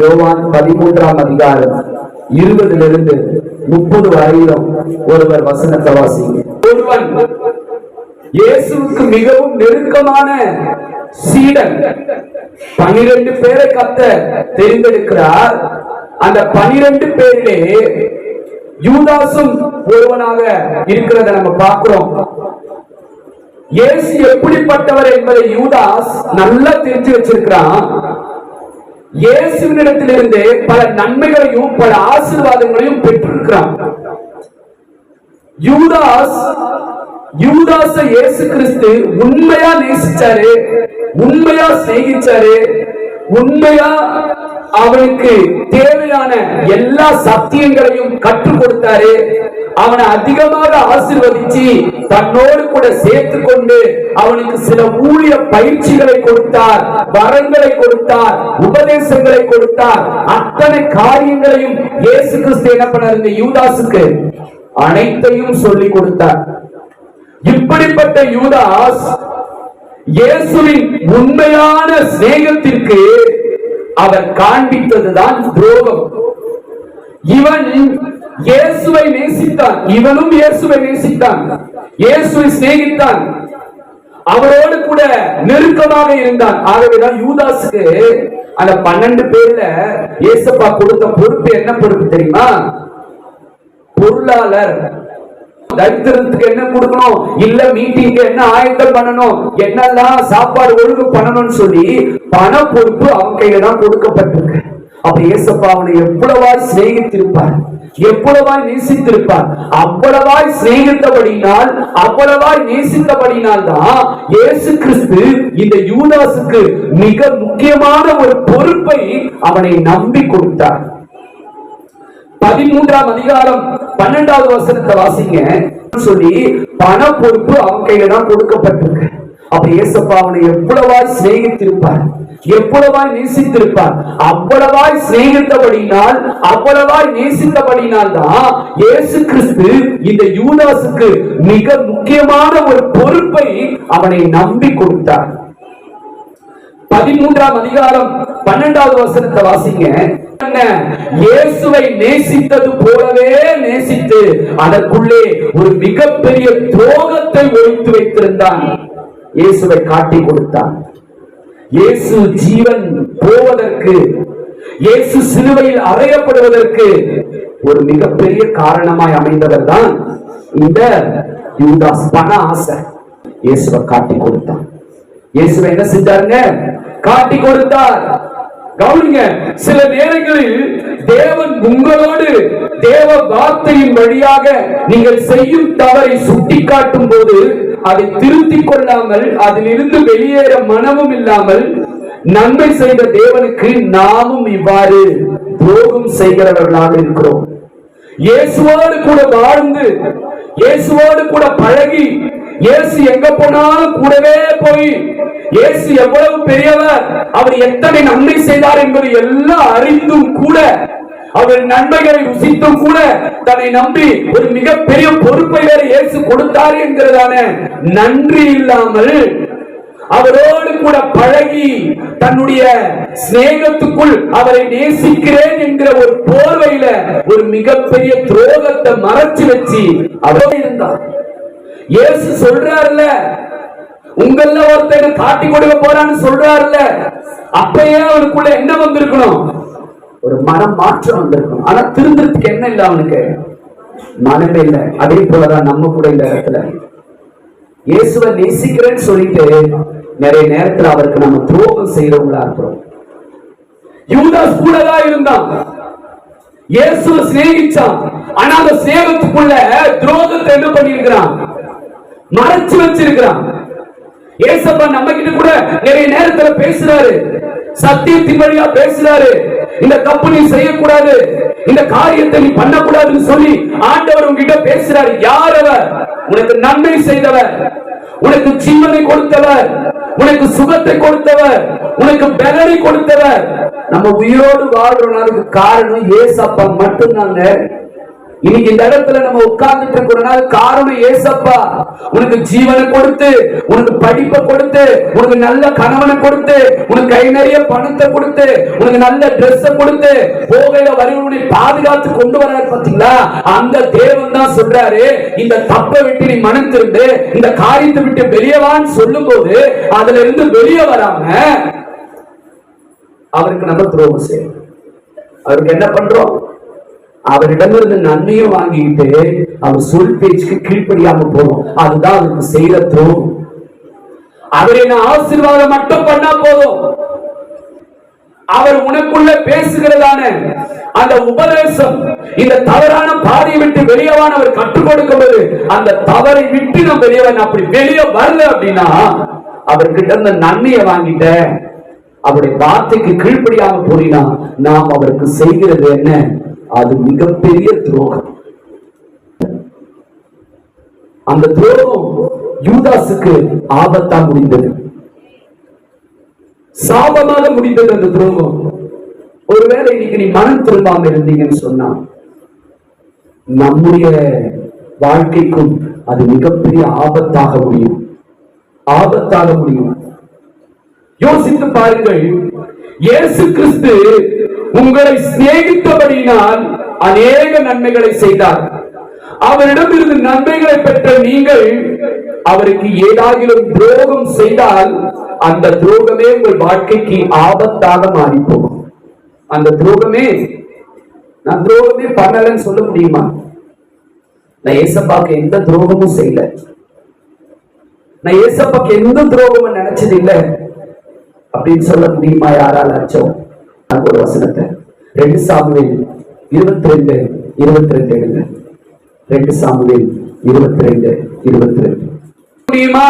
யோவான் பதிமூன்றாம் அதிகாரம் இருபதிலிருந்து முப்பது வரையிலும் ஒருவர் வசனத்தை வாசிங்க. ஒருவன் இயேசுவுக்கு மிகவும் நெருக்கமான சீடன். பனிரெண்டு பேரை கத்த தெரிந்தெடுக்கிறார். அந்த பனிரெண்டு பேரிலே யூதாசும் ஒருவனாக இருக்கிறத நம்ம பார்க்கிறோம். இயேசு எப்படிப்பட்டவர் என்பதை யூதாஸ் நல்லா தெரிஞ்சு வச்சிருக்கிறான். இயேசுவினிடத்திலிருந்து பல நன்மைகளையும் பல ஆசீர்வாதங்களையும் பெற்றிருக்கிறான். யூதாஸ் யூதாச இயேசு கிறிஸ்து உண்மையா நேசிச்சாரு? உண்மையா சிநேகிச்சாரு? உண்மையா அவனுக்கு தேவையான எல்லா சத்தியங்களையும் கற்றுக் கொடுத்தாரு. அவனை அதிகமாக ஆசிர்வதிச்சு தன்னோடு கூட சேர்த்து கொண்டு அவனுக்கு சில ஊழிய பயிற்சிகளை கொடுத்தார் வரங்களை கொடுத்தார் உபதேசங்களை கொடுத்தார். அத்தனை காரியங்களையும் இயேசு கிறிஸ்து என்ன பண்ணார்? இந்த யூதாசுக்கு அனைத்தையும் சொல்லிக் கொடுத்தார். இப்படிப்பட்ட யூதாஸ் இயேசுவின் உண்மையான சிநேகத்திற்கு அவர் காண்பித்ததுதான் துரோகம். இவன் இயேசுவை நேசித்தான். இவனும் இயேசுவை நேசித்தான். இயேசுவை சிநேகித்தான். அவரோடு கூட நெருக்கமாக இருந்தான். ஆகவேதான் யூதாஸுக்கு அந்த பன்னெண்டு பேர்ல இயேசப்பா கொடுத்த பொறுப்பு என்ன பொறுப்பு தெரியுமா? பொருளாளர். தரித்திரத்துக்கு என்ன கொடுக்கணும்? இல்ல மீட்டிங்க்கு என்ன ஆயத்தம் பண்ணணும்? என்னெல்லாம் சாப்பாடு ஒழுங்கு பண்ணணும்னு சொல்லி பண பொறுப்பு அவன் கையில தான் கொடுக்கப்பட்டிருக்கு. அப்ப ஏசப்பா அவனை எவ்வளவாய் சிநேகித்திருப்பார்? எவ்வளவாய் நேசித்திருப்பார்? அவ்வளவாய் சிநேகித்தபடினால் அவ்வளவாய் நேசித்தபடினால் தான் இயேசு கிறிஸ்து இந்த யூதாசுக்கு மிக முக்கியமான ஒரு பொறுப்பை அவனை நம்பி கொடுத்தார். பதிமூன்றாம் அதிகாரம் பன்னெண்டாவது வசனத்தை வாசிங்க. சொல்லி பண பொறுப்பு அவன் கையில தான் கொடுக்கப்பட்டிருக்கு. அப்ப ஏசப்பா அவனை எவ்வளவாய் சிநேகித்திருப்பார்? எவ்வளவாய் நேசித்திருப்பார்? அவ்வளவாய் சிநேகித்தபடினால் அவ்வளவாய் நேசித்தபடினால் தான் இயேசு கிறிஸ்து இந்த யூதாசுக்கு மிக முக்கியமான ஒரு பொறுப்பை அவனை நம்பி கொடுத்தார். பதிமூன்றாம் அதிகாரம் பன்னெண்டாவது வசனத்தை வாசிங்க. இயேசுவை நேசித்தது போலவே நேசித்து அதற்குள்ளே ஒரு மிகப்பெரிய துரோகத்தை ஒழித்து வைத்திருந்தான். இயேசுவை காட்டி கொடுத்தான். இயேசு ஜீவன் போவதற்கு இயேசு சிலுவையில் அறையப்படுவதற்கு ஒரு மிகப்பெரிய காரணமாய் அமைந்தவர் தான் இந்த யூதாஸ். பண ஆசை. இயேசுவை காட்டி கொடுத்தான். இயேசுவை என்ன செஞ்சாருங்க? காட்டி கொடுத்தார். கவனிங்க சில நேரங்களில் தேவன் உங்களோடு தேவ வார்த்தையின் வழியாக நீங்கள் செய்யும் தவறை சுட்டிக்காட்டும் போது அதை திருத்திக் கொள்ளாமல் அதிலிருந்து வெளியேற மனமும் இல்லாமல் நன்மை செய்த தேவனுக்கு நாமும் இவ்வாறு துரோகம் செய்கிறவர்களாக இருக்கிறோம். இயேசுவோடு கூட வாழ்ந்து இயேசுவோடு கூட பழகி இயேசு எங்க போனாலும் கூடவே போய் இயேசு எவ்வளவு பெரியவர் அவர் எத்தனை நன்மை செய்தார் என்பது எல்லாம் அறிந்தும் கூட அவர் நன்மைகளை ருசித்தும் கூட தன்னை நம்பி ஒரு மிகப்பெரிய பொறுப்பை வேற இயேசு கொடுத்தார் என்கிறதான நன்றி இல்லாமல் அவரோடு கூட பழகி தன்னுடைய சிநேகத்துக்குள் அவரை நேசிக்கிறேன் என்கிற ஒரு போர்வையில ஒரு மிகப்பெரிய துரோகத்தை மறைச்சு வச்சு அவர் இருந்தார். இயேசு சொல்றாருல உங்கள ஒருத்தர் காட்டி கொடுக்க போறான்னு சொல்றாருல அப்பயே அவனுக்குள்ள என்ன வந்திருக்கணும்? ஒரு மனம் மாற்றம் வந்திருக்கணும். ஆனா திருந்துறதுக்கு என்ன இல்ல அவனுக்கு? மனமே இல்லை. அதே போலதான் நம்ம கூட இந்த இடத்துல. இயேசுவை நேசிக்கிறேன்னு சொல்லிட்டு நிறைய நேரத்துல அவருக்கு நம்ம துரோகம் செய்யறவங்களா இருக்கிறோம். யூதாஸ் கூட தான் இருந்தான். இயேசுவை சிநேகிச்சான். ஆனா அந்த சிநேகத்துக்குள்ள துரோகத்தை என்ன பண்ணிருக்கிறான் மறைச்சு வச்சிருக்கிறான். ஏசப்பா நம்ம கிட்ட கூட நிறைய நேரத்துல பேசுறாரு. சத்தியத்தின் வழியா பேசுறாரு. இந்த தப்பு நீ செய்யக்கூடாது. இந்த காரியத்தை நீ பண்ணக்கூடாதுன்னு சொல்லி ஆண்டவர் உங்ககிட்ட பேசுறாரு. யார் அவர்? உனக்கு நன்மை செய்தவர். உனக்கு ஜீவனை கொடுத்தவர். உனக்கு சுகத்தை கொடுத்தவர். உனக்கு பலனை கொடுத்தவர். நம்ம உயிரோடு வாழ்றதுக்கு காரணம் ஏசப்பா மட்டும்தாங்க. இன்னைக்கு இந்த இடத்துல நம்ம உட்கார்ந்துட்டு இருக்கிறனால காரணம் ஏசப்பா. உனக்கு ஜீவனை கொடுத்து உனக்கு படிப்பை கொடுத்து உனக்கு நல்ல கணவனை கொடுத்து உனக்கு கை நிறைய பணத்தை கொடுத்து உனக்கு நல்ல ட்ரெஸ் கொடுத்து போகையில வருவனை பாதுகாத்து கொண்டு வர்றாரு பாத்தீங்களா அந்த தேவன் தான் சொல்றாரு இந்த தப்பை விட்டு நீ மனம் திருந்து இந்த காரியத்தை விட்டு வெளியவான்னு சொல்லும் போது அதுல இருந்து வெளியே வராம அவருக்கு நம்ம துரோகம் செய்யும் அவருக்கு என்ன பண்றோம்? அவரிடமிருந்து நன்மையும் வாங்கிட்டு அவர் சொல் பேச்சுக்கு கீழ்ப்படியாம போகும் அதுதான் அவருக்கு செய்யற துரோகம். அவர் என்ன ஆசீர்வாதம் மட்டும் பண்ணா போதும். அவர் உனக்குள்ள பேசுகிறதான அந்த உபதேசம் இந்த தவறான பாதையை விட்டு வெளியவான் அவர் கற்றுக் கொடுக்கும் போது அந்த தவறை விட்டு நம்ம வெளியவன் அப்படி வெளியே வரல அப்படின்னா அவர்கிட்ட இருந்த நன்மையை வாங்கிட்ட. அவருடைய வார்த்தைக்கு கீழ்ப்படியாம போறினா நாம் அவருக்கு செய்கிறது என்ன? அது மிகப்பெரிய துரோகம். அந்த துரோகம் யூதாசுக்கு ஆபத்தா முடிந்தது. சாபமாக முடிந்தது அந்த துரோகம். ஒருவேளை இன்னைக்கு நீ மனம் திரும்பாம இருந்தீங்கன்னு சொன்னா நம்முடைய வாழ்க்கைக்கும் அது மிகப்பெரிய ஆபத்தாக முடியும். ஆபத்தாக முடியும். யோசித்து பாருங்கள். இயேசு கிறிஸ்து உங்களை சிநேகித்தபடியினால் அநேக நன்மைகளை செய்தார். அவரிடமிருந்து நன்மைகளை பெற்ற நீங்கள் அவருக்கு ஏதாகிலும் துரோகம் செய்தால் அந்த துரோகமே உங்கள் வாழ்க்கைக்கு ஆபத்தாக மாறிப்போம். அந்த துரோகமே நான் துரோகமே பண்ணலன்னு சொல்ல முடியுமா? நான் ஏசப்பாக்கு எந்த துரோகமும் செய்யல. நான் ஏசப்பாக்கு எந்த துரோகமும் நினைச்சது இல்லை அப்படின்னு சொல்ல முடியுமா யாரால அச்சம் நான் ஒரு வசனத்தை. ரெண்டு சாமுவேல் இருபத்தி ரெண்டு இருபத்தி ரெண்டு எடுங்க. ரெண்டு சாமுவேல் இருபத்தி ரெண்டு இருபத்தி ரெண்டு முடியுமா?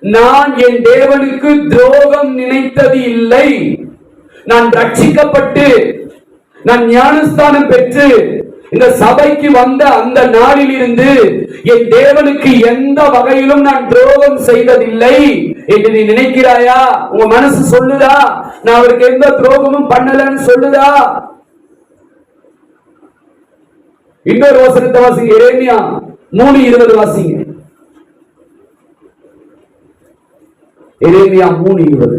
நான் என் தேவனுக்கு துரோகம் நினைத்தது இல்லை. நான் ரட்சிக்கப்பட்டு நான் ஞானஸ்தானம் பெற்று இந்த சபைக்கு வந்த அந்த நாளில் இருந்து என் தேவனுக்கு எந்த வகையிலும் நான் துரோகம் செய்ததில்லை என்று நீ நினைக்கிறாயா? உங்க மனசு சொல்லுதா? நான் அவருக்கு எந்த துரோகமும் பண்ணலன்னு சொல்லுதா? இன்னொரு வசனத்தை வாசிங்க. இரேமியா மூணு இருபது வாசிங்க. இரேமியா மூணு இருபது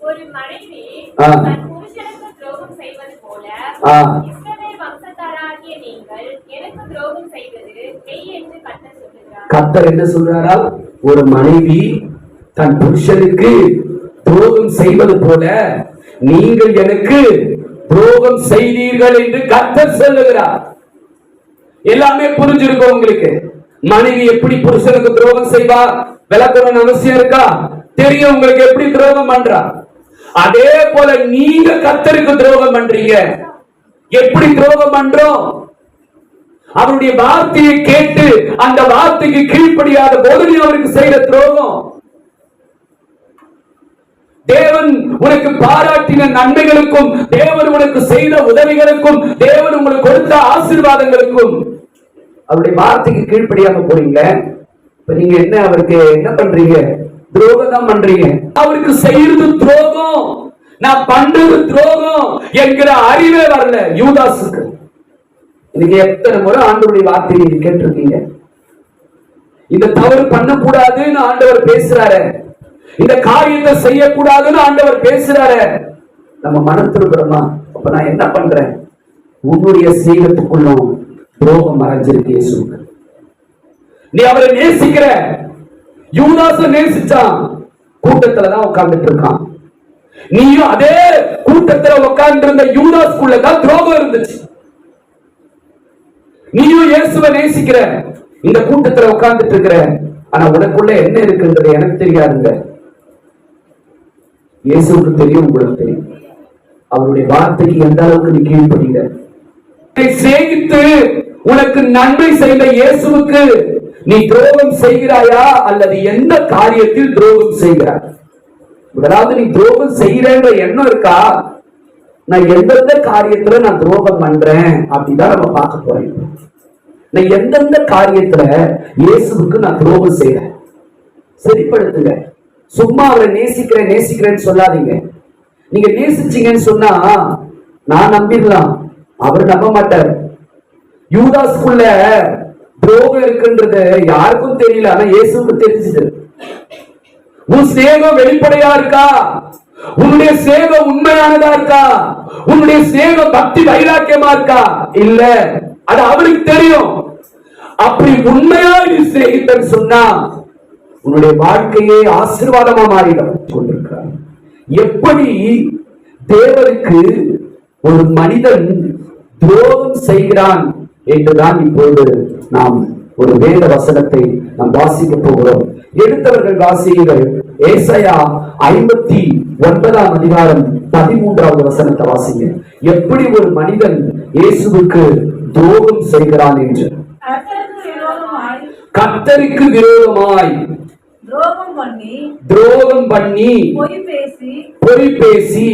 ஒரு மனைவி ஆ. தன் புருஷனுக்கு துரோகம் செய்வது போல ஆ. இஸ்ரவேல் வம்சத்தாராகிய நீங்கள் எனக்கு துரோகம் செய்வது மெய் என்று கர்த்தர் சொல்லுகிறார் கத்தர் என்ன சொல்றாரா ஒரு மனைவி தன் புருஷனுக்கு துரோகம் செய்வது போல நீங்கள் எனக்கு துரோகம் செய்தீர்கள் என்று கத்தர் சொல்லுகிறார். எல்லாமே புரிஞ்சிருக்கும் உங்களுக்கு. மனைவி எப்படி புருஷனுக்கு துரோகம் செய்வா? விளக்கணும் அவசியம் இருக்கா? தெரியும் உங்களுக்கு எப்படி துரோகம் பண்றா. அதே போல நீங்க கத்தருக்கு துரோகம் பண்றீங்க. எப்படி துரோகம் பண்றோம்? அவருடைய வார்த்தையை கேட்டு அந்த வார்த்தைக்கு கீழ்ப்படியாத போது நீ அவருக்கு செய்த துரோகம். தேவன் உனக்கு பாராட்டின நன்மைகளுக்கும் தேவன் உனக்கு செய்த உதவிகளுக்கும் தேவன் உங்களுக்கு கொடுத்த ஆசீர்வாதங்களுக்கும். அவருடைய வார்த்தைக்கு கீழ்ப்படியாம போறீங்க. இப்ப நீங்க என்ன அவருக்கு என்ன பண்றீங்க? துரோகம் தான் பண்றீங்க. அவருக்கு செய்யறது துரோகம். நான் பண்றது துரோகம் என்கிற அறிவே வரல. யூதாசுக்கு இன்னைக்கு எத்தனை முறை ஆண்டவருடைய வார்த்தையை நீங்க கேட்டிருக்கீங்க? இந்த தவறு பண்ணக்கூடாதுன்னு ஆண்டவர் பேசுறாரு. இந்த காரியத்தை செய்யக்கூடாதுன்னு ஆண்டவர் பேசுறாரு. நம்ம மனம் திரும்புறோமா? அப்ப நான் என்ன பண்றேன்? உன்னுடைய சீகத்துக்குள்ளும் துரோகம் மறைஞ்சிருக்கு இயேசுக்கு நீ அவரை நேசிக்கிற. யூதாச நேசிச்சான். கூட்டத்துலதான் உட்கார்ந்துட்டு இருக்கான். நீயும் அதே கூட்டத்துல உட்கார்ந்து இருந்த யூதாஸ்குள்ள துரோகம் இருந்துச்சு. நீயும் இயேசுவை நேசிக்கிற இந்த கூட்டத்துல உட்கார்ந்துட்டு இருக்கிற ஆனா உனக்குள்ள என்ன இருக்குன்றது எனக்கு தெரியாதுங்க. இயேசுவுக்கு தெரியும் உங்களுக்கு தெரியும். அவருடைய வார்த்தைக்கு எந்த அளவுக்கு நீ கீழ்படுங்க சேகித்து உனக்கு நன்மை செய்த இயேசுவுக்கு நீ துரோகம் செய்கிறாயா? அல்லது எந்த காரியத்தில் துரோகம் செய்கிறாய்? முதலாவது நீ துரோகம் செய்யறன்ற எண்ணம் இருக்கா? நான் எந்தெந்த காரியத்துல நான் துரோகம் பண்றேன் அப்படிதான் நம்ம பார்க்க போறேன் நான் எந்தெந்த காரியத்துல இயேசுவுக்கு நான் துரோகம் செய்யறேன் சரிப்படுத்துங்க. சும்மா அவரை நேசிக்கிறேன் நேசிக்கிறேன்னு சொல்லாதீங்க. நீங்க நேசிச்சீங்கன்னு சொன்னா நான் நம்பிடலாம். அவர் நம்ப மாட்டார். யூதாஸ்குள்ள துரோகம் இருக்குன்றது யாருக்கும் தெரியல ஆனா இயேசுக்கு தெரிஞ்சது. உன் சேகம் வெளிப்படையா இருக்கா? உன்னுடைய சேவை உண்மையானதா இருக்கா? உன்னுடைய சேவை பக்தி வைராக்கியமா இருக்கா? இல்ல. அது அவருக்கு தெரியும். அப்படி உண்மையா நீ சிநேகித்தன் சொன்னா உன்னுடைய வாழ்க்கையே ஆசீர்வாதமா மாறிடும் கொண்டிருக்கிறார். எப்படி தேவருக்கு ஒரு மனிதன் துரோகம் செய்கிறான் என்றுதான் இப்பொழுது நாம் ஒரு வேத வசனத்தை நாம் வாசிக்க போகிறோம். எடுத்தவர்கள் வாசியுங்கள். ஏசாயா ஐம்பத்தி ஒன்பதாம் அதிகாரம் பதிமூன்றாவது வசனத்தை வாசிங்க. எப்படி ஒரு மனிதன் இயேசுவுக்கு துரோகம் செய்கிறான் என்று? கத்தருக்கு விரோதமாய் துரோகம் பண்ணி துரோகம் பண்ணி பொய் பேசி பொய் பேசி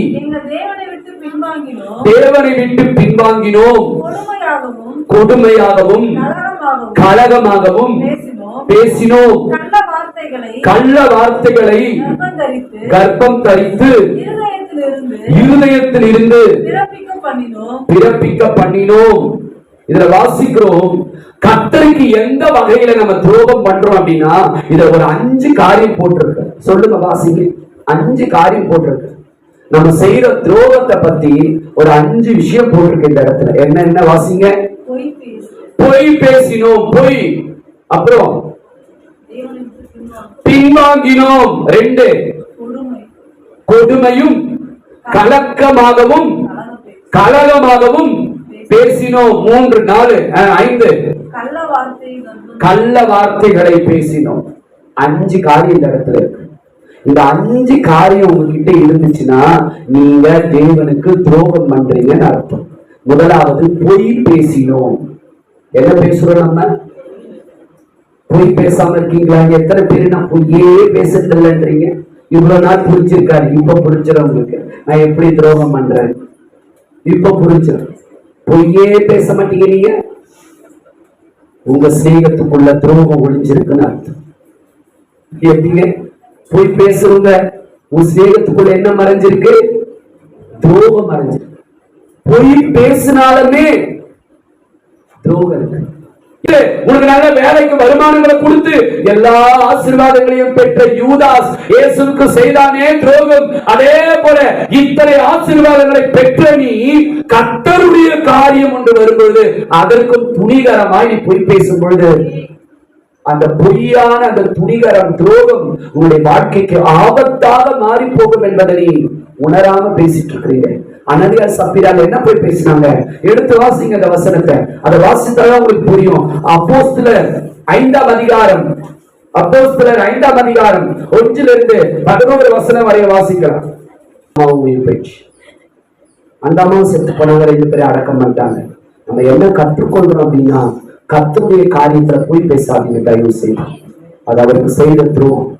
தேவனை விட்டு பின்வாங்கினோம். தேவனை விட்டு பின்வாங்கினோம். கொடுமையாகவும் கொடுமையாகவும் கலகமாகவும் பேசினோம். கள்ள வார்த்தைகளை கர்ப்பம் தரித்து இருதயத்தில் இருந்து பிறப்பிக்க பண்ணினோம். இதுல வாசிக்கிறோம் கத்தருக்கு எந்த வகையில நம்ம துரோகம் பண்றோம் அப்படின்னா இதுல ஒரு அஞ்சு காரியம் போட்டிருக்கு. சொல்லுங்க வாசிங்க. அஞ்சு காரியம் போட்டிருக்கு. நம்ம செய்யற துரோகத்தை பத்தி ஒரு அஞ்சு விஷயம் போட்டிருக்கு இந்த இடத்துல. என்ன என்ன வாசிங்க? பொய் பேசினோம் பொய். அப்புறம் பின்வாங்கினோம் ரெண்டு. கொடுமையும் கலக்கமாகவும் கலகமாகவும் பேசினோம் மூன்று நாலு ஐந்து. கள்ள கள்ள வார்த்தைகளை பேசினோம். அஞ்சு காரியம் இந்த இடத்துல இருக்கு. இந்த அஞ்சு காரியம் உங்ககிட்ட இருந்துச்சுன்னா நீங்க தேவனுக்கு துரோகம் பண்றீங்கன்னு அர்த்தம். முதலாவது பொய் பேசினோம். என்ன பேசுறோம் நம்ம? பொய் பேசாம இருக்கீங்களா? எத்தனை பேர்? நான் பொய்யே பேசுறது இல்லைன்றீங்க இவ்வளவு நாள் புரிஞ்சிருக்காரு. இப்ப புரிஞ்சிடும் நான் எப்படி துரோகம் பண்றேன்? இப்ப புரிஞ்சிடும் பொய்யே பேச மாட்டீங்க நீங்க. உங்க சிநேகத்துக்குள்ள துரோகம் ஒழிஞ்சிருக்குன்னு அர்த்தம். எப்படிங்க? பொய் பேசுறவங்க உன் சிநேகத்துக்குள்ள என்ன மறைஞ்சிருக்கு? துரோகம் மறைஞ்சிருக்கு. பொய் பேசினாலுமே துரோகம் இருக்கு உனக்கு நல்ல வேலைக்கு வருமானங்களை கொடுத்து எல்லா ஆசீர்வாதங்களையும் பெற்ற யூதாஸ் இயேசுக்கு செய்தானே துரோகம். அதே போல இத்தனை ஆசீர்வாதங்களை பெற்ற நீ கத்தருடைய காரியம் ஒன்று வரும்பொழுது அதற்கும் துணிகரமாய் நீ பொய் பேசும் பொழுது அந்த பொய்யான அந்த துணிகரம் துரோகம் உங்களுடைய வாழ்க்கைக்கு ஆபத்தாக மாறி போகும் என்பதை நீ உணராம பேசிட்டு இருக்கிறீங்க அனதியா சப்பிரால் என்ன போய் பேசினாங்க? எடுத்து வாசிங்க அந்த வசனத்தை. அதை வாசித்தாதான் உங்களுக்கு புரியும். அப்போஸ்தலர் ஐந்தாம் அதிகாரம். அப்போஸ்தலர் ஐந்தாம் அதிகாரம். ஒன்றிலிருந்து பதினோரு வசனம் வரைய வாசிக்கலாம். அம்மாவும் உயிர் போயிடுச்சு. அந்த அம்மாவும் செத்து போனவங்க ரெண்டு பேரும் அடக்கம் பண்ணிட்டாங்க. நம்ம என்ன கற்றுக்கொள்றோம் அப்படின்னா கத்தருடைய காரியத்துல போய் பேசாதீங்க தயவு செய்து. அது அவருக்கு செய்த துரோகம்.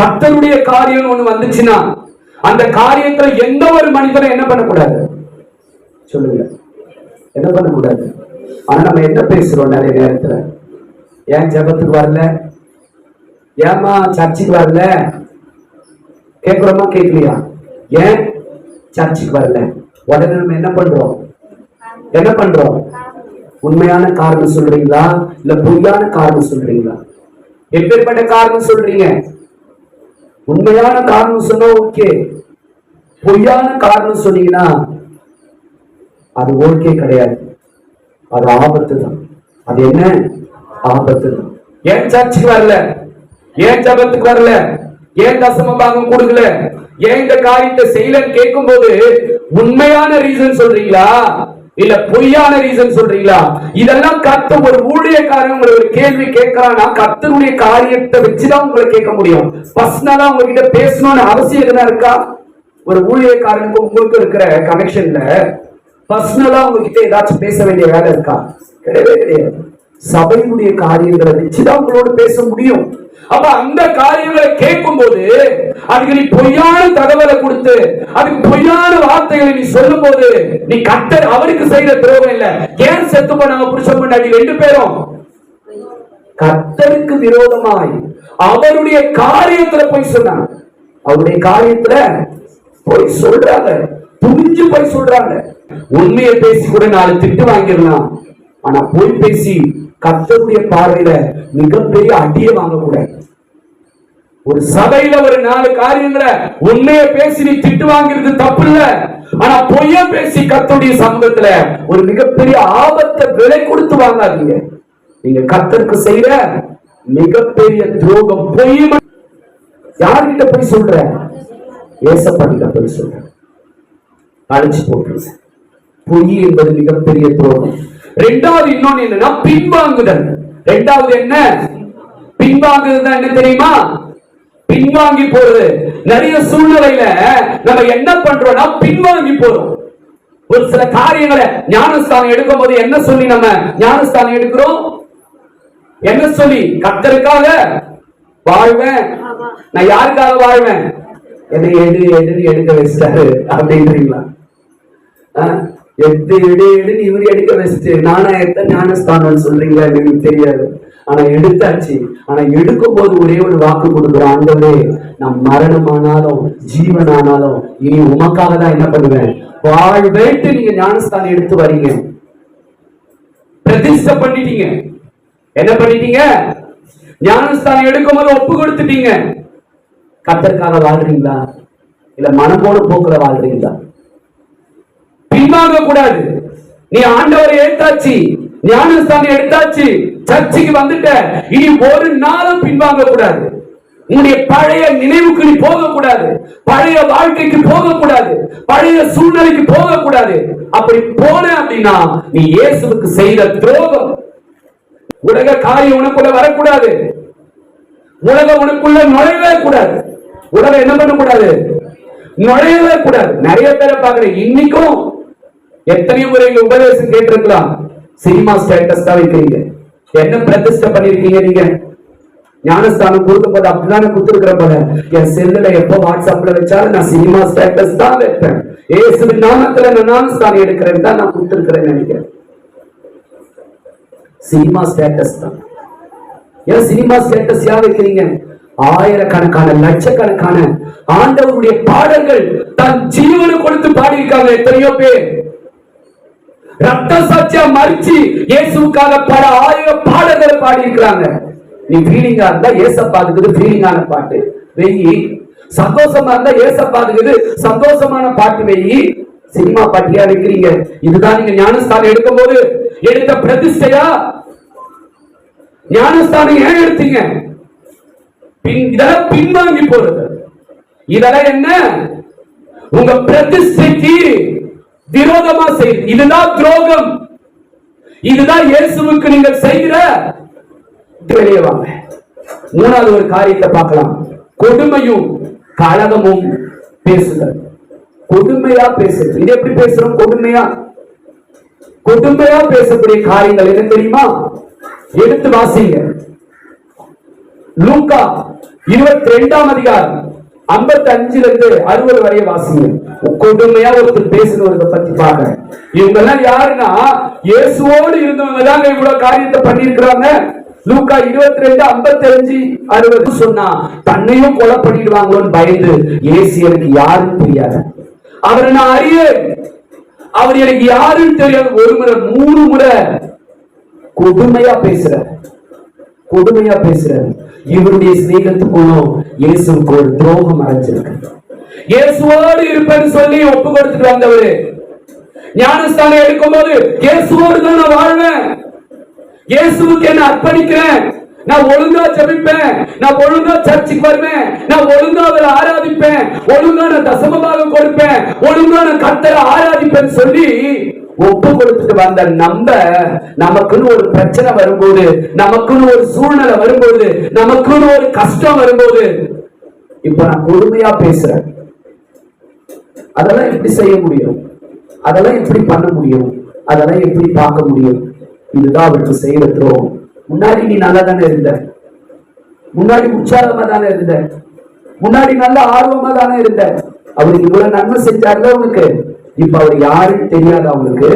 கத்தருடைய காரியம் ஒண்ணு வந்துச்சுன்னா அந்த காரியத்துல எந்த ஒரு மனிதனும் என்ன பண்ணக்கூடாது? சொல்லுங்க. என்ன பண்ணக்கூடாது? ஆனா நம்ம என்ன பேசுறோம் நிறைய நேரத்துல? ஏன் ஜெபத்துக்கு வரல? ஏமா சர்ச்சுக்கு வரல? கேட்குறோமா கேட்கலையா ஏன் சர்ச்சுக்கு வரல? உடனே நம்ம என்ன பண்றோம்? என்ன பண்றோம்? உண்மையான காரணம் சொல்றீங்களா? இல்ல பொய்யான காரணம் சொல்றீங்களா? எப்பேற்பட்ட காரணம் சொல்றீங்க? உண்மையான காரணம் சொன்னா ஓகே பொய்யான காரணம் சொன்னீங்கன்னா அது ஓகே கிடையாது. அது ஆபத்து தான் அது என்ன? ஆபத்து தான் ஏன் சர்ச்சுக்கு வரல? ஏன் ஜபத்துக்கு வரல? ஏன் தசம பாகம் கொடுக்கல? ஏன் இந்த காரியத்தை செய்யலன்னு கேட்கும் போது உண்மையான ரீசன் சொல்றீங்களா? இல்ல பொய்யான ரீசன் சொல்றீங்களா? இதெல்லாம் கத்து ஒரு ஊழியக்காரன் உங்களை ஒரு கேள்வி கேட்கறான்னா கத்தனுடைய காரியத்தை வச்சுதான் உங்களை கேட்க முடியும். பர்சனலா உங்ககிட்ட பேசணும்னு அவசியம் எதுனா இருக்கா? ஒரு ஊழியக்காரனுக்கு உங்களுக்கு இருக்கிற கனெக்ஷன்ல பர்சனலா உங்ககிட்ட ஏதாச்சும் பேச வேண்டிய வேலை இருக்கா? கிடையவே கிடையாது. சபையினுடைய காரியங்களை வச்சுதான் உங்களோட பேச முடியும். அப்ப அந்த காரியங்களை கேட்கும் போது அதுக்கு நீ பொய்யான தகவலை கொடுத்து அதுக்கு பொய்யான வார்த்தைகளை நீ சொல்லும் போது நீ கத்தர் அவருக்கு செய்த துரோகம் இல்ல. ஏன் செத்து போனாங்க புருஷ முன்னாடி ரெண்டு பேரும்? கத்தருக்கு விரோதமாய் அவருடைய காரியத்துல போய் சொன்னாங்க. அவருடைய காரியத்துல போய் சொல்றாங்க. புரிஞ்சு போய் சொல்றாங்க. உண்மையை பேசி கூட நாலு திட்டு வாங்கிடலாம். ஆனா போய் பேசி கத்தருடைய பார்வையில மிகப்பெரிய அடியை வாங்கக்கூடாது. ஒரு சபையில ஒரு நாலு காரியங்களை உண்மையை பேசி நீ திட்டு வாங்கிறது தப்பு இல்ல ஆனா பொய்ய பேசி கத்துடைய சமூகத்துல ஒரு மிகப்பெரிய ஆபத்தை விலை கொடுத்து வாங்காதீங்க. நீங்க கத்தருக்கு செய்யற மிகப்பெரிய துரோகம் பொய் யார்கிட்ட போய் சொல்ற? ஏசப்பா போய் சொல்ற. அழைச்சு போட்டுருங்க. பொய் என்பது மிகப்பெரிய துரோகம். ரெண்டாவது இன்னொன்னு என்னன்னா பின்வாங்குதல். ரெண்டாவது என்ன? பின்வாங்குதல் என்ன தெரியுமா? பின்வாங்கி போறது. நிறைய சூழ்நிலையில நம்ம என்ன பண்றோம்னா பின்வாங்கி போறோம். ஒரு சில காரியங்களை ஞானஸ்தானம் எடுக்கும் போது என்ன சொல்லி நம்ம ஞானஸ்தானம் எடுக்கிறோம்? என்ன சொல்லி? கத்தருக்காக வாழ்வேன். நான் யாருக்காக வாழ்வேன்? எது எது எதுன்னு எடுக்க வச்சிட்டாரு. அப்படின்றீங்களா? ஆ? எது எடு எடுன்னு இவரு எடுக்க வச்சுட்டு நானா எத்த ஞானஸ்தானம் சொல்றீங்களா எனக்கு தெரியாது. ஆனா எடுத்தாச்சு. ஆனா எடுக்கும் போது ஒரே ஒரு வாக்கு கொடுக்குற ஆண்டவரே நான் மரணமானாலும் ஜீவனானாலும் இனி உமக்காக தான் என்ன பண்ணுவேன்? வாழ்வேட்டு நீங்க ஞானஸ்தானம் எடுத்து வரீங்க. பிரதிஷ்ட பண்ணிட்டீங்க. என்ன பண்ணிட்டீங்க? ஞானஸ்தானம் எடுக்கும் போது ஒப்பு கொடுத்துட்டீங்க. கத்தருக்காக வாழ்றீங்களா? இல்ல மனப்போடு போக்குல வாழ்றீங்களா? பின்வாங்க கூடாது நீ ஆண்டவரை ஏத்தாச்சு ஞானஸ்தானம் எடுத்தாச்சு சர்ச்சுக்கு வந்துட்ட இனி ஒரு நாளும் பின்வாங்க கூடாது உன்னுடைய பழைய நினைவுக்கு நீ போக கூடாது பழைய வாழ்க்கைக்கு போக கூடாது பழைய சூழ்நிலைக்கு போக கூடாது அப்படி போன அப்படின்னா நீ இயேசுவுக்கு செய்த துரோகம். உலக காரியம் உனக்குள்ள வரக்கூடாது. உலக உனக்குள்ள நுழையவே கூடாது. உலக என்ன பண்ணக்கூடாது? நுழையவே கூடாது. நிறைய பேரை பாக்குறேன் இன்னைக்கும் எத்தனை முறை உபதேசம் கேட்டிருக்கலாம்? சினிமா ஸ்டேட்டஸ் தான் வைக்கிறீங்க. என்ன பிரதிஷ்டை பண்ணிருக்கீங்க நீங்க? ஞானஸ்தானம் கொடுக்கும் போது அப்படிதானே கொடுத்துருக்கிற போல? என் செல்லுல எப்போ வாட்ஸ்அப்ல வச்சாலும் நான் சினிமா ஸ்டேட்டஸ் தான் வைப்பேன். ஏசு நாமத்துல நான் ஞானஸ்தானம் எடுக்கிறேன் தான் நான் கொடுத்துருக்கிறேன்னு நினைக்கிறேன். சினிமா ஸ்டேட்டஸ் தான். ஏன் சினிமா ஸ்டேட்டஸ் யா வைக்கிறீங்க? ஆயிரக்கணக்கான லட்சக்கணக்கான ஆண்டவருடைய பாடல்கள் தன் ஜீவனை கொடுத்து பாடியிருக்காங்க. எத்தனையோ பேர். ரத்த சாட்சியா மறிச்சு இயேசுக்காக பல ஆயிரம் பாடல்களை பாடியிருக்கிறாங்க. நீ ஃபீலிங்கா இருந்தா ஏசப்பாதுக்குது ஃபீலிங்கான பாட்டு. வெயி. சந்தோஷமா இருந்தா ஏசப்பாதுக்குது சந்தோஷமான பாட்டு வெயி. சினிமா பாட்டியா வைக்கிறீங்க இதுதான் நீங்க ஞானஸ்தானம் எடுக்கும் போது எடுத்த பிரதிஷ்டையா? ஞானஸ்தானம் ஏன் எடுத்தீங்க? பின் இதெல்லாம் பின்வாங்கி போறது. இதெல்லாம் என்ன? உங்க பிரதிஷ்டைக்கு விரோதமா செய்யுது இதுதான் துரோகம். இதுதான் இயேசுவுக்கு நீங்கள் செய்கிற வெளியே வாங்க. மூணாவது ஒரு காரியத்தை பார்க்கலாம். கொடுமையும் கழகமும் பேசுதல். கொடுமையா பேசுறது இது எப்படி பேசுறோம்? கொடுமையா? கொடுமையா பேசக்கூடிய காரியங்கள் என்ன தெரியுமா? எடுத்து வாசிங்க. லூக்கா இருபத்தி ரெண்டாம் அதிகாரம். ஐம்பத்தி அஞ்சுல இருந்து அறுபது வரைய வாசிங்க. கொடுமையா ஒருத்தர் பேசுறவரை பத்தி பாருங்க. இவங்க எல்லாம் யாருன்னா இயேசுவோடு இருந்தவங்க தாங்க இவ்வளவு காரியத்தை பண்ணிருக்கிறாங்க லூக்கா இருபத்தி ரெண்டு ஐம்பத்தி அஞ்சு அறுபது சொன்னா தன்னையும் கொலை பண்ணிடுவாங்களோன்னு பயந்து இயேசு எனக்கு யாருன்னு தெரியாது. அவரை நான் அறியேன். அவர் எனக்கு யாருன்னு தெரியாது. ஒரு முறை மூணு முறை கொடுமையா பேசுற கொடுமையா பேசுறாரு. இவருடைய சிநேகத்துக்குள்ளும் இயேசுவுக்கு ஒரு துரோகம் அடைஞ்சிருக்கு இயேசுவோடு இருப்பேன்னு சொல்லி ஒப்பு கொடுத்துட்டு வந்தவரு. ஞானஸ்தானம் எடுக்கும் போது இயேசுவோடு தான் நான் வாழ்வேன். இயேசுவுக்கு என்ன அர்ப்பணிக்கிறேன். நான் ஒழுங்கா ஜபிப்பேன். நான் ஒழுங்கா சர்ச்சுக்கு வருவேன். நான் ஒழுங்கா அவரை ஆராதிப்பேன். ஒழுங்கா நான் தசமபாகம் கொடுப்பேன். ஒழுங்கா நான் கத்தரை ஆராதிப்பேன் சொல்லி ஒப்பு கொடுத்துட்டு வந்த நம்ம நமக்குன்னு ஒரு பிரச்சனை வரும்போது நமக்குன்னு ஒரு சூழ்நிலை வரும்போது நமக்குன்னு ஒரு கஷ்டம் வரும்போது இப்ப நான் கொடுமையா பேசுறேன். அதெல்லாம் எப்படி செய்ய முடியும்? அதெல்லாம் எப்படி பண்ண முடியும்? அதெல்லாம் எப்படி பார்க்க முடியும்? இதுதான் அவருக்கு செய்யற துரோகம். முன்னாடி நீ நல்லா தானே இருந்த? முன்னாடி உற்சாகமா தானே இருந்த? முன்னாடி நல்ல ஆர்வமா தானே இருந்த? அவருக்கு இவ்வளவு நன்மை செஞ்சாருல உனக்கு? இப்ப அவர் யாருன்னு தெரியாது அவனுக்கு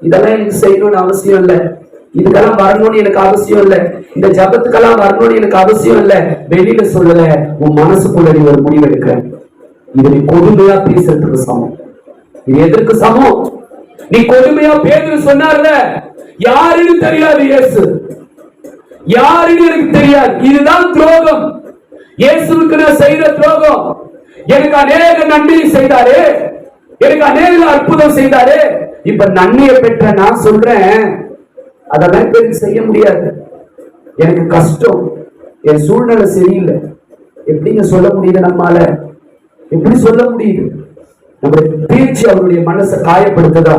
இதெல்லாம் எனக்கு செய்யணும்னு அவசியம் இல்லை. இதுக்கெல்லாம் வரணும்னு எனக்கு அவசியம் இல்லை. இந்த ஜபத்துக்கெல்லாம் வரணும்னு எனக்கு அவசியம் இல்லை. வெளியில சொல்லல உன் மனசுக்குள்ள நீ ஒரு முடிவு எடுக்க இது நீ கொடுமையா பேசுறதுக்கு சமம். இது எதற்கு சமம்? நீ கொடுமையா பேசுன்னு சொன்னார்ல. யாருன்னு தெரியாது இயேசு. யாருன்னு எனக்கு தெரியாது. இதுதான் துரோகம். இயேசுக்கு நான் செய்த துரோகம். எனக்கு அநேக நன்றி செய்தாரு. எனக்கு அநேக அற்புதம் செய்தாரு. இப்ப நன்மையை பெற்ற நான் சொல்றேன். அதெல்லாம் இப்ப எனக்கு செய்ய முடியாது. எனக்கு கஷ்டம். என் சூழ்நிலை சரியில்லை. எப்படிங்க சொல்ல முடியுது நம்மால? எப்படி சொல்ல முடியுது? நம்முடைய பேச்சு அவருடைய மனசை காயப்படுத்துதா?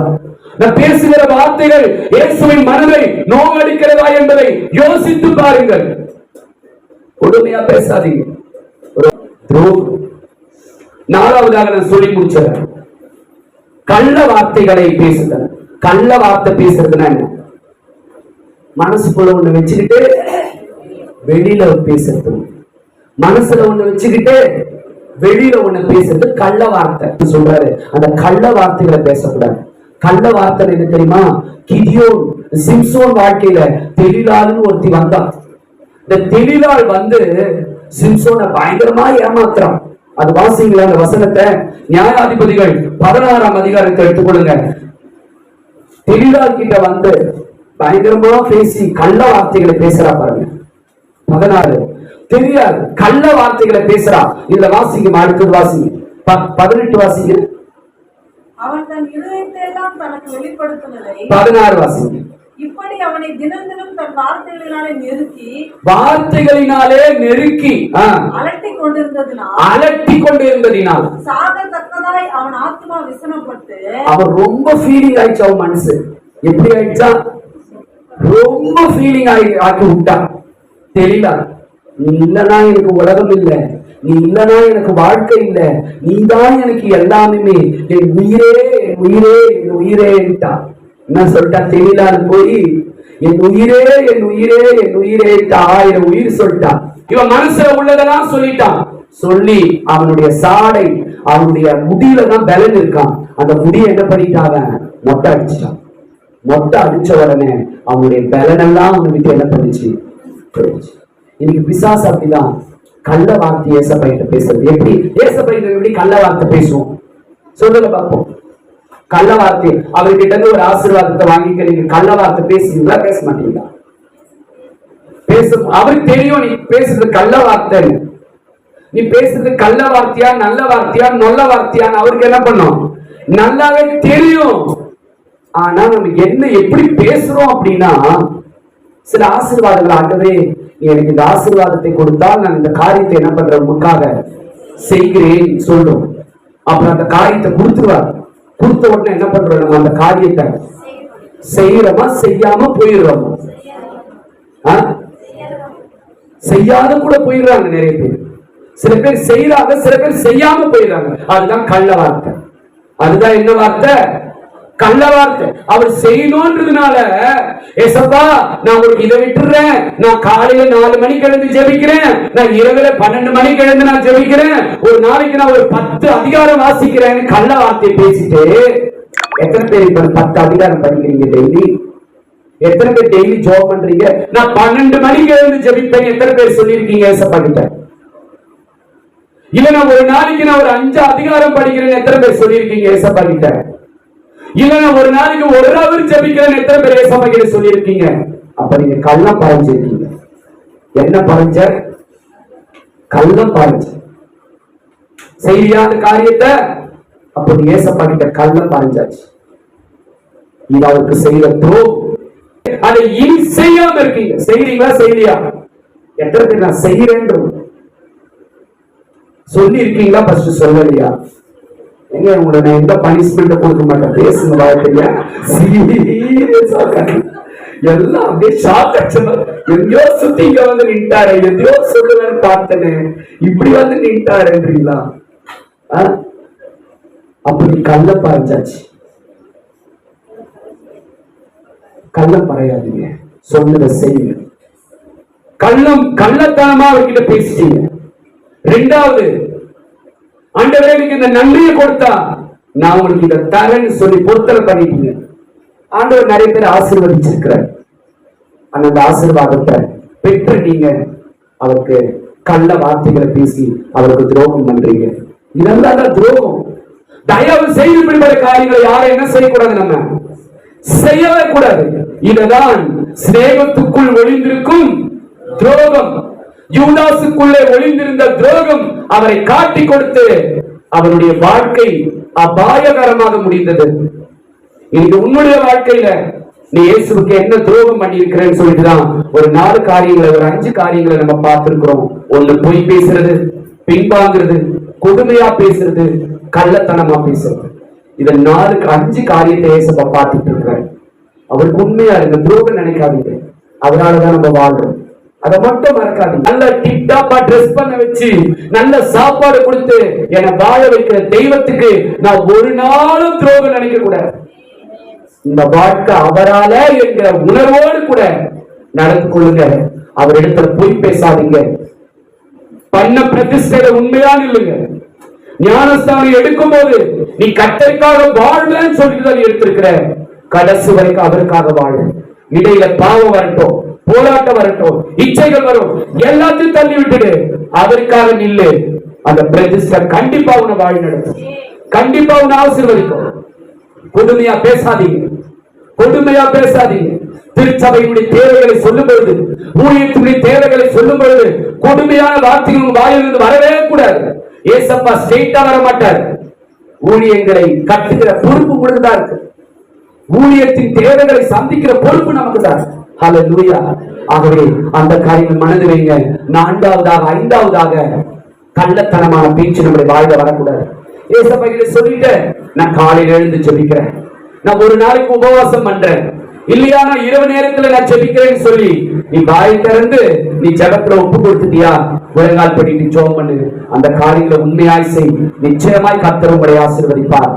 நான் பேசுகிற வார்த்தைகள் இயேசுவின் மனதை நோவடிக்கிறதா என்பதை யோசித்து பாருங்கள். கொடுமையா பேசாதீங்க. நாலாவதாக நான் சொல்லி முடிச்சிடறேன். கள்ள வார்த்தைகளை பேசுதல். கள்ள வார்த்தை பேசுறதுன்னா என்ன? மனசுக்குள்ள ஒண்ணு வச்சுக்கிட்டு வெளியில பேசுறது. மனசுல ஒண்ணு வச்சுக்கிட்டு வெளியில ஒண்ணு பேசுறது கள்ள வார்த்தை. சொல்றாரு. அந்த கள்ள வார்த்தைகளை பேசக்கூடாது. கள்ள வார்த்தை என்ன தெரியுமா? கிதியோன் சிம்சோன் வாழ்க்கையில தெளிலாளுன்னு ஒருத்தி வந்தான் இந்த தெளிலாள் வந்து சிம்சோனை பயங்கரமா ஏமாத்துறான். அது வாசிங்களா அந்த வசனத்தை? நியாயாதிபதிகள் பதினாறாம் அதிகாரத்தை எடுத்துக்கொள்ளுங்க. தெளிலாள் கிட்ட வந்து பயங்கரமா பேசி கள்ள வார்த்தைகளை பேசுறா பாருங்க. பதினாறு. தெரியாது கள்ள வார்த்தைகளை பேசுறா. இதுல வாசிங்க அடுத்தது வாசிங்க. பதினெட்டு வாசிங்க. பதினாறு வாசிங்க. இப்படி அவனை தினம் தினம் தன் வார்த்தைகளினாலே நெருக்கி வார்த்தைகளினாலே நெருக்கி ஆ, அலட்டிக் கொண்டிருந்ததினால் அலட்டி கொண்டு இருந்ததினால் சாகத்தக்கதாய் அவன் ஆத்மா விசனப்பட்டு அவன் ரொம்ப ஃபீலிங் ஆயிடுச்சு அவன் மனசு. எப்படி ஆயிடுச்சா? ரொம்ப ஃபீலிங் ஆகி ஆக்கி விட்டான் தெரியல. நீ இல்லனா எனக்கு உலகம் இல்ல. நீ இல்லனா எனக்கு வாழ்க்கை இல்ல. நீ தான் எனக்கு எல்லாமே. என் உயிரே என் உயிரே என் உயிரேன்ட்டான். என்ன சொல்லிட்டா தெரியலான்னு போய் என் உயிரே என் உயிரே என் உயிரே ஆயிரம் உயிர் சொல்லிட்டான் இவன் மனசுல உள்ளதெல்லாம் சொல்லிட்டான். சொல்லி அவனுடைய சாடை அவனுடைய முடியில தான் பலன் இருக்கான். அந்த முடியை என்ன பண்ணிட்டாங்க மொட்டை அடிச்சிட்டான். மொட்டை அடிச்ச உடனே அவனுடைய பலனெல்லாம் அவனை விட்டு என்ன பண்ணிச்சு? இன்னைக்கு பிசாசு அப்படிதான். கள்ள வார்த்தை ஏசப்பையிட்ட பேசுறது. எப்படி? ஏசப்பையிட்ட எப்படி கள்ள வார்த்தை பேசுவோம்? சொல்லுங்க பார்ப்போம். கள்ள வார்த்தை அவர்கிட்ட இருந்து ஒரு ஆசீர்வாதத்தை வாங்கிக்க நீங்க கள்ள வார்த்தை பேசுவீங்களா பேச மாட்டீங்களா? பேச அவருக்கு தெரியும் நீ பேசுறது கள்ள வார்த்தை நீ பேசுறது கள்ள வார்த்தையா நல்ல வார்த்தையா நல்ல வார்த்தையான்னு அவருக்கு என்ன பண்ணும்? நல்லாவே தெரியும். ஆனா நம்ம என்ன எப்படி பேசுறோம் அப்படின்னா சில ஆசீர்வாதங்கள் ஆகவே எனக்கு இந்த ஆசீர்வாதத்தை கொடுத்தால் நான் இந்த காரியத்தை என்ன பண்றேன் முக்காக செய்கிறேன் சொல்லும். அப்புறம் அந்த காரியத்தை கொடுத்துருவார். கொடுத்த உடனே என்ன பண்றோம் நம்ம அந்த காரியத்தை? செய்யறோமா? செய்யாம போயிடுறோமா. செய்யாத கூட போயிடுறாங்க நிறைய பேர். சில பேர் செய்யறாங்க சில பேர் செய்யாம போயிடுறாங்க. அதுதான் கள்ள வார்த்தை. அதுதான் என்ன வார்த்தை? கள்ள வார்த்தை. அவர் செய்யணும்ன்றதுனால ஏசப்பா நான் உங்களுக்கு இதை விட்டுறேன். நான் காலையில நாலு மணிக்கு எழுந்து ஜெபிக்கிறேன். நான் இரவுல பன்னெண்டு மணிக்கு எழுந்து நான் ஜெபிக்கிறேன். ஒரு நாளைக்கு நான் ஒரு பத்து அதிகாரம் வாசிக்கிறேன் கள்ள வார்த்தையை பேசிட்டு எத்தனை பேர் இப்ப பத்து அதிகாரம் படிக்கிறீங்க டெய்லி? எத்தனை பேர் டெய்லி ஜாப் பண்றீங்க? நான் பன்னெண்டு மணிக்கு எழுந்து ஜெபிப்பேன். எத்தனை பேர் சொல்லியிருக்கீங்க ஏசப்பா கிட்ட? இல்ல நான் ஒரு நாளைக்கு நான் ஒரு அஞ்சு அதிகாரம் படிக்கிறேன்னு எத்தனை பேர் சொல்லியிருக்கீங்க ஏசப்பா கிட்ட? இல்லைன்னா ஒரு நாளைக்கு ஒரு அவர் ஜபிக்கிறேன் எத்தனை பேர் ஏசப்பா கிட்ட சொல்லியிருக்கீங்க? அப்ப நீங்க கள்ளம் பாய்ஞ்சிருக்கீங்க என்ன பாய்ஞ்ச கள்ளம் பாய்ஞ்ச செய்யாத காரியத்தை? அப்ப நீ ஏசப்பா கிட்ட கள்ளம் பாய்ஞ்சாச்சு இது அவருக்கு செய்யற துரோகம். அதை இனி செய்யாம இருக்கீங்க. செய்றீங்களா? செய்யலையா? எத்தனை பேர் நான் செய்யறேன் சொல்லி இருக்கீங்களா ஃபர்ஸ்ட் சொல்லலையா? எங்க உங்களை எந்த பனிஷ்மெண்ட் கொடுக்க மாட்டேன் பேசுங்க வாழ்க்கைய சீரியஸா எல்லாம் அப்படியே ஷாக் அடிச்சு எங்கேயோ சுத்தி இங்க வந்து நின்ட்டாரு எதையோ சொல்லுவேன்னு பார்த்தனே. இப்படி வந்து நின்ட்டாருன்றீங்களா? அப்படி கள்ள பறைஞ்சாச்சு. கள்ள பறையாதீங்க. சொல்லுங்க செய்யுங்க. கள்ளம் கள்ளத்தனமா அவர்கிட்ட பேசிட்டீங்க. ரெண்டாவது ஆண்டவரே எனக்கு இந்த நன்மையை கொடுத்தா நான் உங்களுக்கு இதை தரேன்னு சொல்லி பொருத்தனை பண்ணிட்டீங்க. ஆண்டவர் நிறைய பேர் ஆசீர்வதிச்சிருக்கிறார். அந்த ஆசீர்வாதத்தை பெற்று நீங்க அவருக்கு கள்ள வார்த்தைகளை பேசி அவருக்கு துரோகம் பண்றீங்க. இதெல்லாம் தான் துரோகம். தயவு செய்து இப்படிப்பட்ட காரியங்களை யாரும் என்ன செய்யக்கூடாது நம்ம? செய்யவே கூடாது. இதுதான் சிநேகத்துக்குள் ஒளிந்திருக்கும் துரோகம். யூதாசுக்குள்ளே ஒளிந்திருந்த துரோகம் அவரை காட்டி கொடுத்து அவருடைய வாழ்க்கை அபாயகரமாக முடிந்தது. இன்று உன்னுடைய வாழ்க்கையில நீ இயேசுக்கு என்ன துரோகம் பண்ணியிருக்கிறேன்னு சொல்லிட்டுதான் ஒரு நாலு காரியங்களை ஒரு அஞ்சு காரியங்களை நம்ம பார்த்திருக்கிறோம். ஒண்ணு பொய் பேசுறது பின்வாங்குறது கொடுமையா பேசுறது கள்ளத்தனமா பேசுறது. இதை நாலு அஞ்சு காரியத்தை இயேசப்பா பார்த்துட்டு இருக்கிறார். அவருக்கு உண்மையா இருங்க துரோகம் நினைக்காதீங்க. அதனாலதான் நம்ம வாழ்றோம். அதை மட்டும் மறக்காது. நல்ல டிப்டாப்பா ட்ரெஸ் பண்ண வச்சு நல்ல சாப்பாடு கொடுத்து என்னை வாழ வைக்கிற தெய்வத்துக்கு நான் ஒரு நாளும் துரோகம் நினைக்க கூடாது இந்த வாழ்க்கை அவரால என்கிற உணர்வோடு கூட நடந்து கொள்ளுங்க. அவர் இடத்துல போய் பேசாதீங்க. பண்ண பிரதிஷ்டையில உண்மையான இல்லைங்க. ஞானஸ்தானம் எடுக்கும் போது நீ கத்தருக்காக வாழ்வேன்னு சொல்லிட்டு தான் எடுத்திருக்கிற. கடைசி வரைக்கும் அவருக்காக வாழ். இடையில பாவம் வரட்டும். போராட்டம் வரட்டும் இச்சைகள் வரும் எல்லாத்தையும் தள்ளி விட்டுடு. அதற்காக நில்லு. அந்த பிரதிஷ்ட கண்டிப்பா உன வாழ் நடக்கும் கண்டிப்பா உன ஆசீர்வதிக்கும். கொடுமையா பேசாதீங்க. கொடுமையா பேசாதீங்க. திருச்சபையினுடைய தேவைகளை சொல்லும் பொழுது ஊழியத்தினுடைய தேவைகளை சொல்லும் பொழுது கொடுமையான வார்த்தைகள் உங்க வாயிலிருந்து வரவே கூடாது. ஏசப்பா ஸ்ட்ரெயிட்டா வர மாட்டார் ஊழியங்களை கட்டுகிற பொறுப்பு உங்களுக்கு தான் இருக்கு. ஊழியத்தின் தேவைகளை சந்திக்கிற பொறுப்பு நமக்கு தான் ஆகவே அந்த காரியங்கள் மனது வைங்க நான்காவதாக ஐந்தாவதாக கள்ளத்தனமான பேச்சு நம்முடைய வாழ்க வரக்கூடாது. சொல்லிட்டு நான் காலையில எழுந்து ஜெபிக்கிறேன். நான் ஒரு நாளைக்கு உபவாசம் பண்றேன். இல்லையா நான் இரவு நேரத்துல நான் ஜெபிக்கிறேன்னு சொல்லி நீ வாய் திறந்து நீ ஜெபத்துல ஒப்பு கொடுத்துட்டியா? முழங்கால் பண்ணிட்டு ஜோம் பண்ணு. அந்த காரியங்களை உண்மையாய் செய். நிச்சயமாய் கர்த்தர் உங்களை ஆசீர்வதிப்பார்.